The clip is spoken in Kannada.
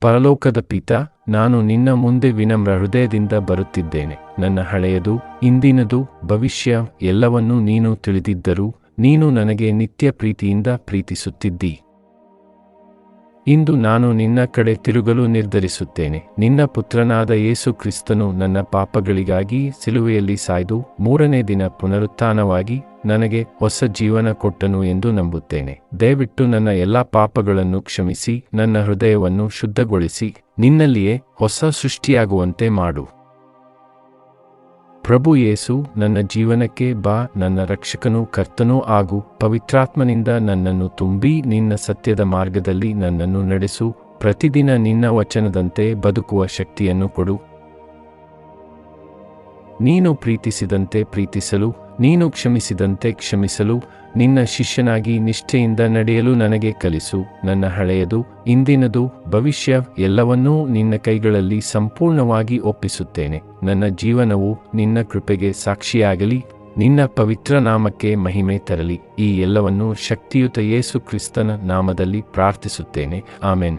ಪರಲೋಕದ ಪಿತ, ನಾನು ನಿನ್ನ ಮುಂದೆ ವಿನಮ್ರ ಹೃದಯದಿಂದ ಬರುತ್ತಿದ್ದೇನೆ. ನನ್ನ ಹಳೆಯದು, ಇಂದಿನದು, ಭವಿಷ್ಯ ಎಲ್ಲವನ್ನೂ ನೀನು ತಿಳಿದಿದ್ದರೂ, ನೀನು ನನಗೆ ನಿತ್ಯ ಪ್ರೀತಿಯಿಂದ ಪ್ರೀತಿಸುತ್ತಿದ್ದಿ. ಇಂದು ನಾನು ನಿನ್ನ ಕಡೆ ತಿರುಗಲು ನಿರ್ಧರಿಸುತ್ತೇನೆ. ನಿನ್ನ ಪುತ್ರನಾದ ಯೇಸು ಕ್ರಿಸ್ತನು ನನ್ನ ಪಾಪಗಳಿಗಾಗಿ ಸಿಲುವೆಯಲ್ಲಿ ಸಾಯ್ದು ಮೂರನೇ ದಿನ ಪುನರುತ್ಥಾನವಾಗಿ ನನಗೆ ಹೊಸ ಜೀವನ ಕೊಟ್ಟನು ಎಂದು ನಂಬುತ್ತೇನೆ. ದಯವಿಟ್ಟು ನನ್ನ ಎಲ್ಲಾ ಪಾಪಗಳನ್ನು ಕ್ಷಮಿಸಿ, ನನ್ನ ಹೃದಯವನ್ನು ಶುದ್ಧಗೊಳಿಸಿ, ನಿನ್ನಲ್ಲಿಯೇ ಹೊಸ ಸೃಷ್ಟಿಯಾಗುವಂತೆ ಮಾಡು. ಪ್ರಭು ಯೇಸು, ನನ್ನ ಜೀವನಕ್ಕೆ ಬಾ, ನನ್ನ ರಕ್ಷಕನೂ ಕರ್ತನೂ ಆಗು, ಪವಿತ್ರಾತ್ಮನಿಂದ ನನ್ನನ್ನು ತುಂಬಿ, ನಿನ್ನ ಸತ್ಯದ ಮಾರ್ಗದಲ್ಲಿ ನನ್ನನ್ನು ನಡೆಸು, ಪ್ರತಿದಿನ ನಿನ್ನ ವಚನದಂತೆ ಬದುಕುವ ಶಕ್ತಿಯನ್ನು ಕೊಡು. ನೀನು ಪ್ರೀತಿಸಿದಂತೆ ಪ್ರೀತಿಸಲು ನೀನು ಕ್ಷಮಿಸಿದಂತೆ ಕ್ಷಮಿಸಲು, ನಿನ್ನ ಶಿಷ್ಯನಾಗಿ ನಿಷ್ಠೆಯಿಂದ ನಡೆಯಲು ನನಗೆ ಕಲಿಸು, ನನ್ನ ಹಳೆಯದು, ಇಂದಿನದು, ಭವಿಷ್ಯ ಎಲ್ಲವನ್ನೂ ನಿನ್ನ ಕೈಗಳಲ್ಲಿ ಸಂಪೂರ್ಣವಾಗಿ ಒಪ್ಪಿಸುತ್ತೇನೆ. ನನ್ನ ಜೀವನವು ನಿನ್ನ ಕೃಪೆಗೆ ಸಾಕ್ಷಿಯಾಗಲಿ, ನಿನ್ನ ಪವಿತ್ರ ನಾಮಕ್ಕೆ ಮಹಿಮೆ ತರಲಿ. ಈ ಎಲ್ಲವನ್ನೂ ಶಕ್ತಿಯುತ ಯೇಸು ಕ್ರಿಸ್ತನ ನಾಮದಲ್ಲಿ ಪ್ರಾರ್ಥಿಸುತ್ತೇನೆ. ಆಮೆನ್.